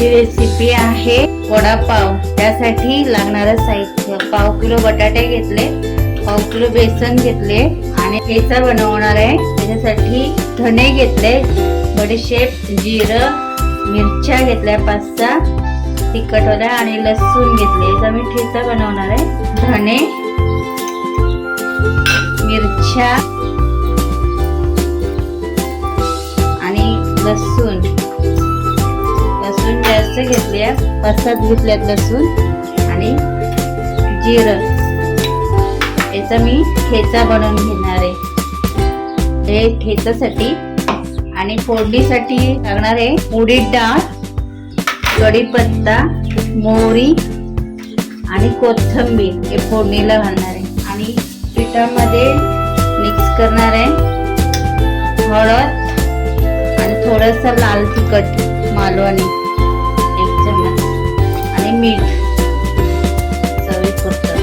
आजची रेसिपी आहे वडापाव. त्यासाठी लागणारं साहित्य. पाव किलो बटाटे घेतले पाव किलो बेसन घेतले आणि ठेचा बनवणार आहे. त्याच्यासाठी धणे घेतले बडीशेप जिरं मिरच्या घेतल्या पाच सहा तिखट आणि लसूण घेतले. याचा मी ठेचा बनवणार आहे. धणे मिरच्या घेतले पाच सात घेतल्यात लसूण आणि जिरं. याचा मी ठेचा बनवून घेणार आहे. हे ठेचासाठी आणि फोडणीसाठी लागणार आहे उडीद डाळ कढीपत्ता मोहरी आणि कोथिंबीर. हे फोडणीला घालणार आहे. आणि पिठामध्ये मिक्स करणार आहे हळद आणि थोडंसं लाल तिखट मालवणी. मीठ. चवीपुरतं.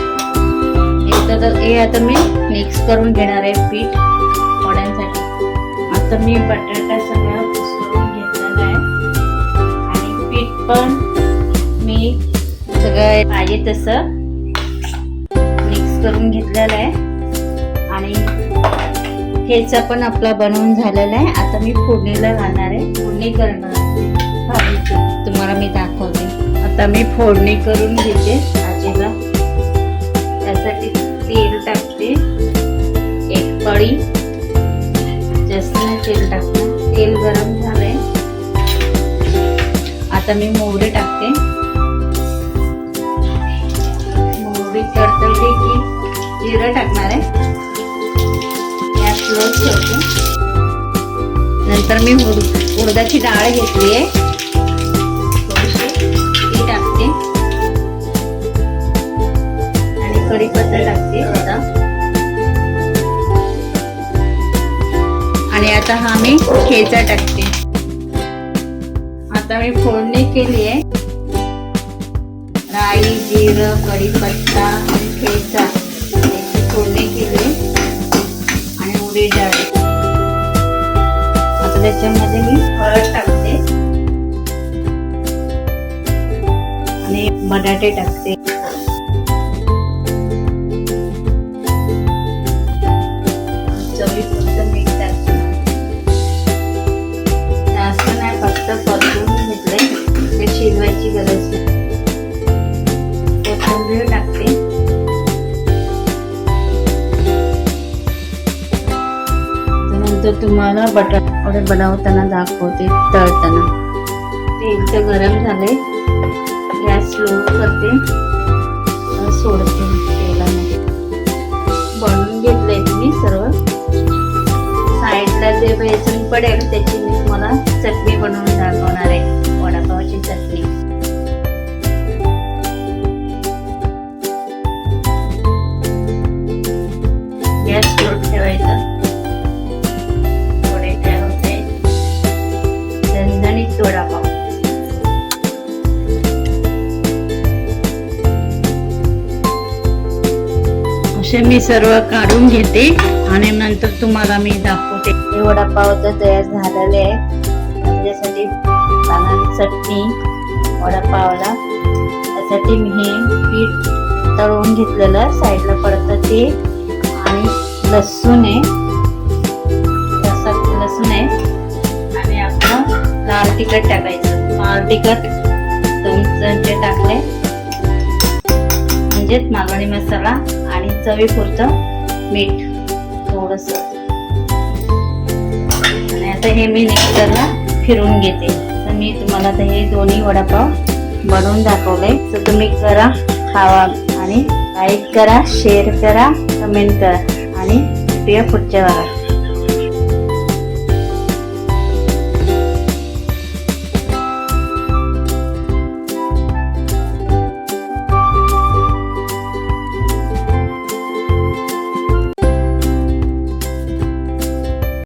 हे तर हे आता मी मिक्स करून घेणार आहे पीठ वड्यांसाठी. आता मी बटाटा सगळा कुसकरून घेतलेला आहे. आणि पीठ पण मी सगळं पाहिजे तसं मिक्स करून घेतलेलं आहे. आणि ठेचा पण आपला बनवून झालेला आहे. आता मी फोडणीला घालणार आहे. फोडणी करणार आहे. तुम्हाला मी दाखवते. आता मी फोडणी करून घेते भाजीला त्यासाठी तेल टाकते. एक पळी जास्त नाही तेल टाकते. तेल गरम झालंय. आता मी मोहरी टाकते. मोहरी तडतडली की जिरं टाकणार आहे. गॅस लो ठेवते. नंतर मी उड उडदाची डाळ घेतली आहे. कढीपत्ता टाकते आता. आणि आता हा मी ठेचा टाकते. आता मी फोडणी केली आहे. राई जिरं कढीपत्ता आणि ठेचा याची फोडणी केली आणि उडी डाळ. आता त्याच्यामध्ये मी हळद टाकते. आणि बटाटे टाकते. तर तुम्हाला बटाटे बनवताना दाखवते तळताना. ते एकदा गरम झाले गॅस स्लो करते. सोडते तेलामध्ये. बनवून घेतलंय तुम्ही सर्व. साईडला जे बेसन पडेल त्याची मी तुम्हाला चटणी बनवून दाखवणार आहे. वडापावची चटणी. असे मी सर्व काढून घेते आणि नंतर तुम्हाला मी दाखवते. हे वडापाव तर तयार झालेले आहे. त्याच्यासाठी चटणी वडापावला. त्यासाठी मी हे पीठ तळून घेतलेलं साईडला पडतं ते. आणि लसूण आहे. तसं लसूण आहे. आणि आपलं लाल तिखट टाकायचं. लाल तिखट दोन चमचे टाकले. म्हणजेच मालवणी मसाला. आणि चवीपुरतं मीठ थोडस. आणि आता हे मी मिक्सरला फिरून घेते. तर मी तुम्हाला आता हे दोन्ही वडापाव बनवून दाखवले. तर तुम्ही करा खावा आणि लाईक करा शेअर करा कमेंट करा आणि भेटूया पुढच्या वारात